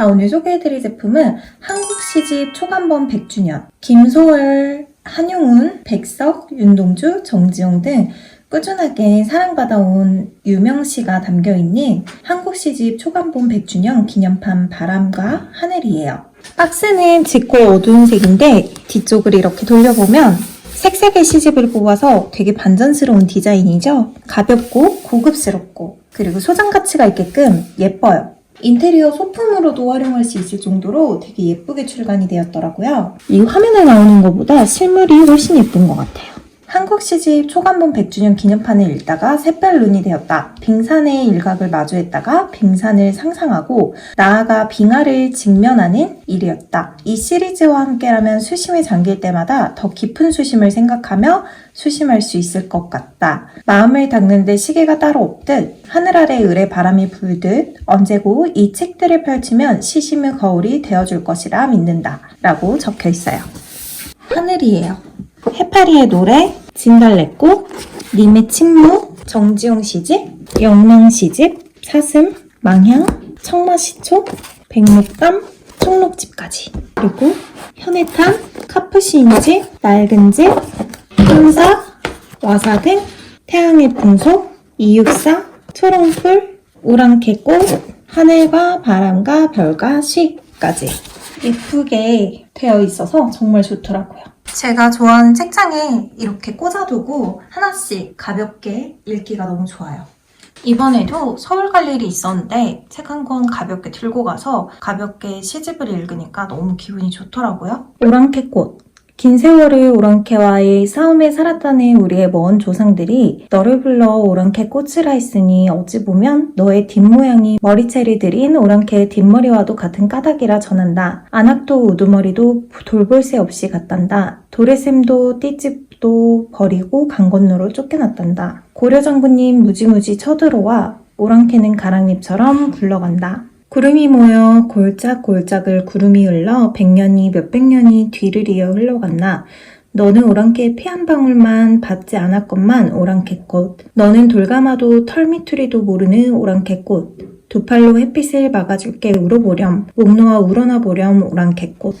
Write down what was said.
자, 오늘 소개해드릴 제품은 한국 시집 초간번 100주년. 김소월, 한용운, 백석, 윤동주, 정지용 등 꾸준하게 사랑받아온 유명시가 담겨있는 한국 시집 초간본 100주년 기념판 바람과 하늘이에요. 박스는 짙고 어두운 색인데 뒤쪽을 이렇게 돌려보면 색색의 시집을 뽑아서 되게 반전스러운 디자인이죠. 가볍고 고급스럽고 그리고 소장 가치가 있게끔 예뻐요. 인테리어 소품으로도 활용할 수 있을 정도로 되게 예쁘게 출간이 되었더라고요. 이 화면에 나오는 것보다 실물이 훨씬 예쁜 것 같아요. 한국 시집 초간본 100주년 기념판을 읽다가 샛별 눈이 되었다. 빙산의 일각을 마주했다가 빙산을 상상하고 나아가 빙하를 직면하는 일이었다. 이 시리즈와 함께라면 수심에 잠길 때마다 더 깊은 수심을 생각하며 수심할 수 있을 것 같다. 마음을 닦는데 시계가 따로 없듯 하늘 아래 을의 바람이 불듯 언제고 이 책들을 펼치면 시심의 거울이 되어줄 것이라 믿는다. 라고 적혀 있어요. 하늘이에요. 해파리의 노래, 진달래꽃, 님의 침묵, 정지용 시집, 영랑 시집, 사슴, 망향, 청마시초, 백록담, 청록집까지. 그리고 현해탄, 카프시인집, 낡은집, 혼사, 와사 등 태양의 풍속, 이육사, 초롱풀, 오랑캐꽃, 하늘과 바람과 별과 시까지 예쁘게 되어 있어서 정말 좋더라고요. 제가 좋아하는 책장에 이렇게 꽂아두고 하나씩 가볍게 읽기가 너무 좋아요. 이번에도 서울 갈 일이 있었는데 책 한 권 가볍게 들고 가서 가볍게 시집을 읽으니까 너무 기분이 좋더라고요. 오랑캐꽃. 긴 세월을 오랑캐와의 싸움에 살았다는 우리의 먼 조상들이 너를 불러 오랑캐 꽃이라 했으니 어찌 보면 너의 뒷모양이 머리채를 들인 오랑캐의 뒷머리와도 같은 까닭이라 전한다. 안악도 우두머리도 돌볼 새 없이 갔단다. 도래샘도 띠집도 버리고 강 건너로 쫓겨났단다. 고려 장군님 무지무지 쳐들어와 오랑캐는 가랑잎처럼 굴러간다. 구름이 모여 골짝골짝을 구름이 흘러 백년이 몇백 년이 뒤를 이어 흘러갔나? 너는 오랑캐의 피한 방울만 받지 않았건만 오랑캐꽃. 너는 돌감아도 털미투리도 모르는 오랑캐꽃. 두 팔로 햇빛을 막아줄게 울어보렴. 목 놓아 우러나 보렴 오랑캐꽃